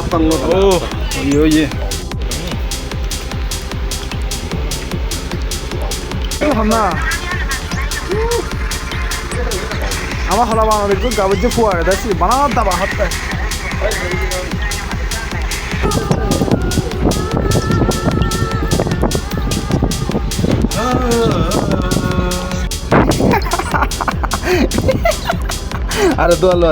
আপang lo. Oh, iya iya. না আমার হলা বানানো একটু গাবের যে ফুয়ারে দেখছি বানানো দাবা হাতটা আরে দোয়ালো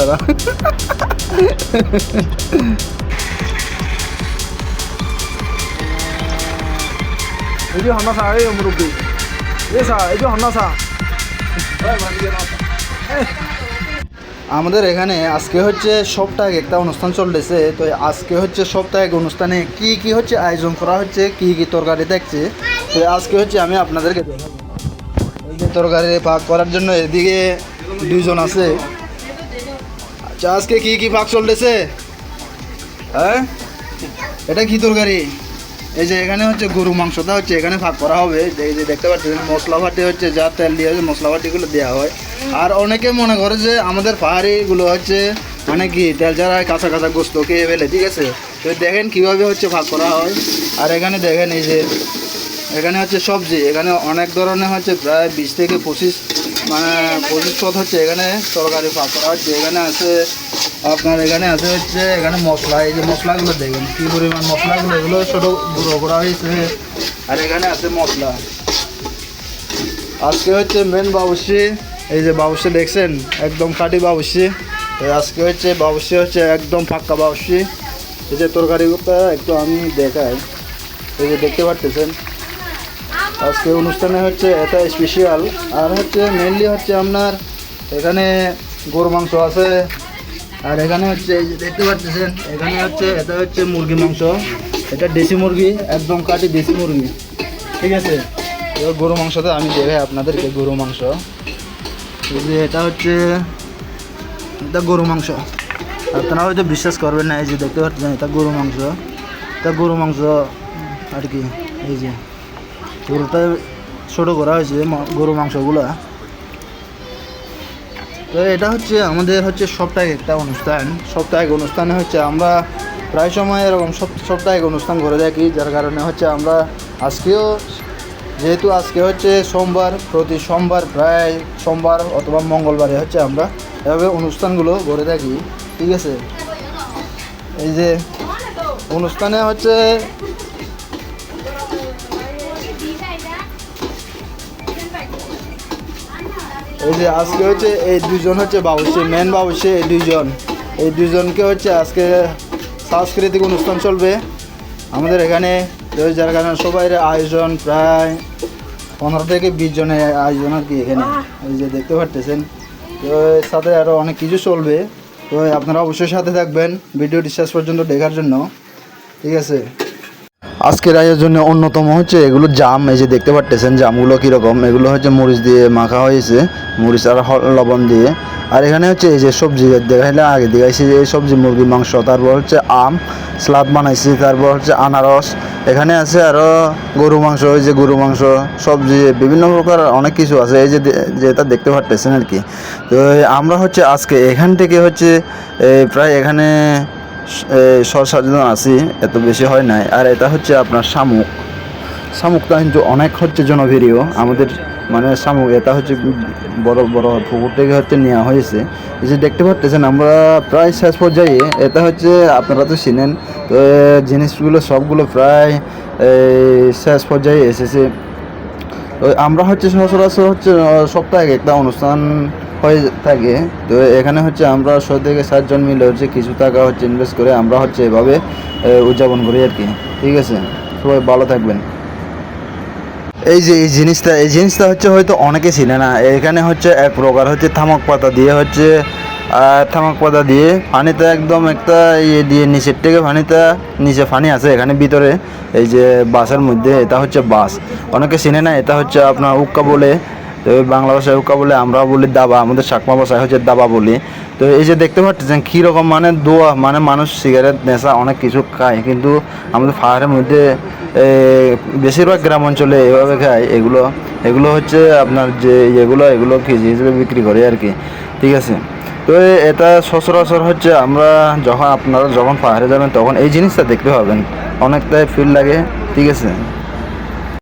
এই হন্না সা এই মুরব্বী এ সা এই হন্না সা আমাদের এখানে আজকে হচ্ছে সপ্তাহে একটা অনুষ্ঠান চলতেছে। তো আজকে হচ্ছে সপ্তাহে অনুষ্ঠানে কি কি হচ্ছে, আয়োজন করা হচ্ছে, কি কি তরকারি দেখছে। তো আজকে হচ্ছে আমি আপনাদেরকে এই তরকারি পাক করার জন্য এদিকে দুইজন আছে। আচ্ছা আজকে কি কি পাক চলতেছে? হ্যাঁ? এটা কি তরকারি? এই যে এখানে হচ্ছে গরু মাংসটা হচ্ছে এখানে ভাগ করা হবে। এই যে দেখতে পাচ্ছেন মশলা ভাটি হচ্ছে যা তেল দিয়ে হচ্ছে মশলা ভাটিগুলো দেওয়া হয়। আর অনেকে মনে করে যে আমাদের পাহাড়িগুলো হচ্ছে মানে কি, তেল ছাড়া কাঁচা কাঁচা গোস্ত খেয়ে ফেলে, ঠিক আছে? তো দেখেন কীভাবে হচ্ছে ভাগ করা হয়। আর এখানে দেখেন এই যে, এখানে হচ্ছে সবজি, এখানে অনেক ধরনের হচ্ছে প্রায় বিশ থেকে পঁচিশ মানে পঁচিশ পথ হচ্ছে এখানে তরকারি ভাগ হচ্ছে এখানে আছে, আপনার এখানে আছে হচ্ছে এখানে মশলা। এই যে মশলাগুলো দেখেন, কী পরিমাণ মশলাগুলো, এগুলো ছোটো গুঁড়ো করা হয়েছে। আর এখানে আছে মশলা। আজকে হচ্ছে মেন বাবুসি এই যে বাবুসি দেখছেন, একদম কাটি বাবুসি আজকে হচ্ছে বাবুসি হচ্ছে একদম ফাঁকা বাবুসি এই যে তরকারিটা একটু আমি দেখাই। এই যে দেখতে পারতেছেন? আজকে অনুষ্ঠানে হচ্ছে এটা স্পেশাল আর হচ্ছে মেনলি হচ্ছে আপনার এখানে গরু মাংস আছে। আর এখানে হচ্ছে এই যে দেখতে পাচ্ছেন, এখানে হচ্ছে এটা হচ্ছে মুরগি মাংস। এটা দেশি মুরগি, একদম কাটি দেশি মুরগি। ঠিক আছে? এবার গরু মাংসটা আমি দেখাই আপনাদেরকে গরু মাংস। এই যে এটা হচ্ছে, এটা গরু মাংস। আপনারা হয়তো বিশ্বাস করবেন না, এই যে দেখতে পাচ্ছেন, এটা গরু মাংস। এটা গরু মাংস আর কি, এই যে। গরুটা ছোটো করা হয়েছে গরু মাংসগুলো। তো এটা হচ্ছে আমাদের হচ্ছে সাপ্তাহিক একটা অনুষ্ঠান। সাপ্তাহিক অনুষ্ঠানে হচ্ছে আমরা প্রায় সময় এরকম সপ- সাপ্তাহিক অনুষ্ঠান করে থাকি, যার কারণে হচ্ছে আমরা আজকেও, যেহেতু আজকে হচ্ছে সোমবার, প্রতি সোমবার প্রায় সোমবার অথবা মঙ্গলবারে হচ্ছে আমরা এভাবে অনুষ্ঠানগুলো করে থাকি, ঠিক আছে? এই যে অনুষ্ঠানে হচ্ছে এই যে আজকে হচ্ছে এই দুজন হচ্ছে বাবুসি মেন বাবুসি এই দুজন এই দুজনকে হচ্ছে আজকে সাংস্কৃতিক অনুষ্ঠান চলবে। আমাদের এখানে যার কারণে সবাই আয়োজন প্রায় পনেরো থেকে বিশ জনের আয়োজন আর কি এখানে। এই যে দেখতে পারতেছেন। তো এর সাথে আরও অনেক কিছু চলবে। তো আপনারা অবশ্যই সাথে থাকবেন। ভিডিওটি শেষ পর্যন্ত দেখার জন্য। ঠিক আছে। আজকের আয়োজনে অন্যতম হচ্ছে এগুলো জাম, এই যে দেখতে পারতেছেন জামগুলো কীরকম। এগুলো হচ্ছে মরিচ দিয়ে মাখা হয়েছে, মরিচ আর লবণ দিয়ে। আর এখানে হচ্ছে এই যে সবজি, দেখাইলে আগে দেখাইছি যে এই সবজি, মুরগি, মাংস, তারপর হচ্ছে আম, স্লাদ বানাইছি, তারপর হচ্ছে আনারস। এখানে আছে আরও গরু মাংস, এই যে গরু মাংস, সবজি, বিভিন্ন প্রকার অনেক কিছু আছে, এই যে যেটা দেখতে পারতেছেন আর কি। তো আমরা হচ্ছে আজকে এখান থেকে হচ্ছে প্রায় এখানে সর সাতজন আছি, এত বেশি হয় নাই। আর এটা হচ্ছে আপনার শামুক। শামুকটা কিন্তু অনেক হচ্ছে জনপ্রিয়। আমাদের মানে শামুক, এটা হচ্ছে বড় বড় পুকুর থেকে হচ্ছে নেওয়া হয়েছে। এই যে দেখতে পাচ্ছেন আমরা প্রায় শেষ পর্যায়ে, এটা হচ্ছে আপনারা তো চিনেন, তো জিনিসগুলো সবগুলো প্রায় শেষ পর্যায়ে এসেছে। আমরা হচ্ছে সচরাচর হচ্ছে, সপ্তাহে একটা অনুষ্ঠান হয়ে থাকে। তো এখানে হচ্ছে আমরা ছয় থেকে সাতজন মিলে হচ্ছে কিছু টাকা হচ্ছে ইনভেস্ট করে আমরা হচ্ছে এভাবে উদযাপন করি আর কি। ঠিক আছে? সবাই ভালো থাকবেন। এই যে এই জিনিসটা এই জিনিসটা হচ্ছে হয়তো অনেকে চিনে না। এখানে হচ্ছে এক প্রকার হচ্ছে থামক পাতা দিয়ে হচ্ছে থামক পাতা দিয়ে পানিতে একদম একটা ইয়ে দিয়ে নিচের থেকে পানিটা নিচে পানি আছে এখানে ভিতরে। এই যে বাসের মধ্যে, এটা হচ্ছে বাস অনেকে চিনে না, এটা হচ্ছে আপনার উক্কা বলে তো বাংলা ভাষায় উক্কা বলে আমরা বলি দাবা, আমাদের চাকমা ভাষায় হচ্ছে দাবা বলি। তো এই যে দেখতে পাচ্ছেন কীরকম মানে দোয়া মানে মানুষ সিগারেট নেশা অনেক কিছু খায়, কিন্তু আমাদের পাহাড়ের মধ্যে বেশিরভাগ গ্রাম অঞ্চলে এভাবে খায়। এগুলো এগুলো হচ্ছে আপনার যে এগুলো এগুলো কেজি হিসেবে বিক্রি করে আর কি। ঠিক আছে? তো এটা সচরাচর হচ্ছে আমরা যখন আপনারা যখন পাহাড়ে যাবেন, তখন এই জিনিসটা দেখতে পাবেন। অনেকটাই ফিল লাগে। ঠিক আছে?